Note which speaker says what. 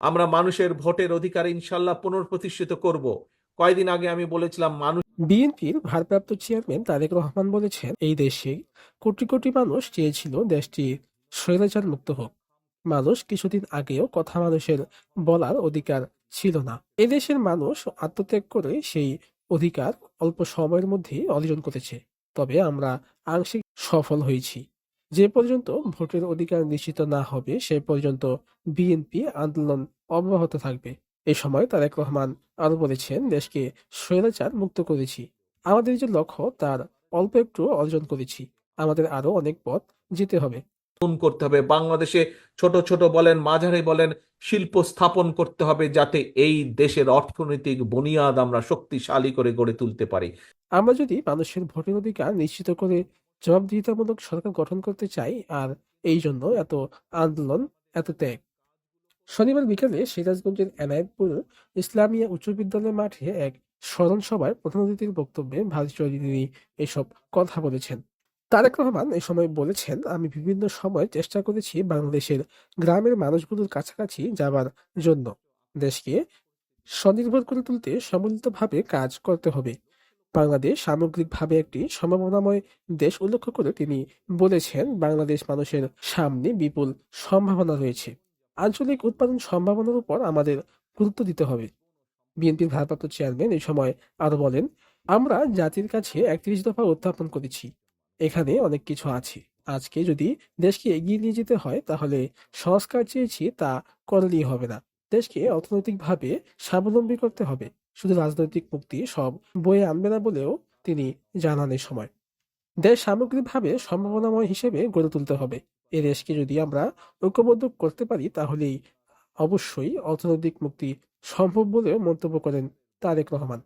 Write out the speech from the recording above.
Speaker 1: আমরা মানুষের ভোটের অধিকার ইনশাল্লাহ পুনঃপ্রতিষ্ঠিত করব। কয়দিন আগে আমি বলেছিলাম, মানুষ
Speaker 2: বিএনপির ভারপ্রাপ্ত চেয়ারম্যান তারেক রহমান বলেছেন, এই দেশে কোটি কোটি মানুষ চেয়েছিল দেশটি স্বৈরাচার মুক্ত হোক। মানুষ কিছুদিন আগেও কথা মানুষের বলার অধিকার ছিল না। এদেশের মানুষ আত্মত্যাগ করে সেই অধিকার অল্প সময়ের মধ্যেই অর্জন করেছে। তবে আমরা আংশিক সফল হয়েছি। যে পর্যন্ত ভোটের অধিকার নিশ্চিত না হবে সে পর্যন্ত বিএনপি আন্দোলন অব্যাহত থাকবে। এ সময় তারেক রহমান আরও বলেছেন দেশকে স্বৈরাচার মুক্ত করেছি। আমাদের যে লক্ষ্য তার অল্প একটু অর্জন করেছি। আমাদের আরও অনেক পথ যেতে হবে।
Speaker 1: করতে হবে। বাংলাদেশে ছোট ছোট বলেন মাঝারি বলেন শিল্প স্থাপন করতে হবে যাতে এই দেশের অর্থনৈতিক বুনিয়াদ আমরা শক্তিশালী করে গড়ে তুলতে পারি।
Speaker 2: আমরা যদি মানুষের ভোটের অধিকার নিশ্চিত করে জবাবদিহিতামূলক সরকার গঠন করতে চাই আর এই জন্য এত আন্দোলন, এত ত্যাগ। শনিবার বিকালে সিরাজগঞ্জের এনায়েতপুর ইসলামিয়া উচ্চ বিদ্যালয় মাঠে এক স্মরণ সভায় প্রধান অতিথির বক্তব্যে ভারতীয় তিনি এসব কথা বলেছেন। তারেক রহমান এ সময় বলেছেন, আমি বিভিন্ন সময় চেষ্টা করেছি বাংলাদেশের গ্রামের মানুষগুলোর কাছাকাছি যাবার জন্য। দেশকে স্বনির্ভর করে তুলতে সম্মিলিতভাবে কাজ করতে হবে। বাংলাদেশ সামগ্রিকভাবে একটি সম্ভাবনাময় দেশ উল্লেখ করে তিনি বলেছেন, বাংলাদেশ মানুষের সামনে বিপুল সম্ভাবনা রয়েছে। আঞ্চলিক উৎপাদন সম্ভাবনার উপর আমাদের গুরুত্ব দিতে হবে। বিএনপির ভারপ্রাপ্ত চেয়ারম্যান এই সময় আরও বলেন, আমরা জাতির কাছে একত্রিশ দফা উত্থাপন করেছি। এখানে অনেক কিছু আছে। আজকে যদি দেশকে এগিয়ে নিয়ে যেতে হয়, তাহলে সংস্কার চেয়েছি তা করলেই হবে না। দেশকে অর্থনৈতিকভাবে স্বাবলম্বী করতে হবে। শুধু রাজনৈতিক মুক্তি সব বয়ে আনবে না বলেও তিনি জানান এই সময়। দেশ সামগ্রিকভাবে সম্ভাবনাময় হিসেবে গড়ে তুলতে হবে। এ দেশকে যদি আমরা ঐক্যবদ্ধ করতে পারি, তাহলেই অবশ্যই অর্থনৈতিক মুক্তি সম্ভব বলেও মন্তব্য করেন তারেক রহমান।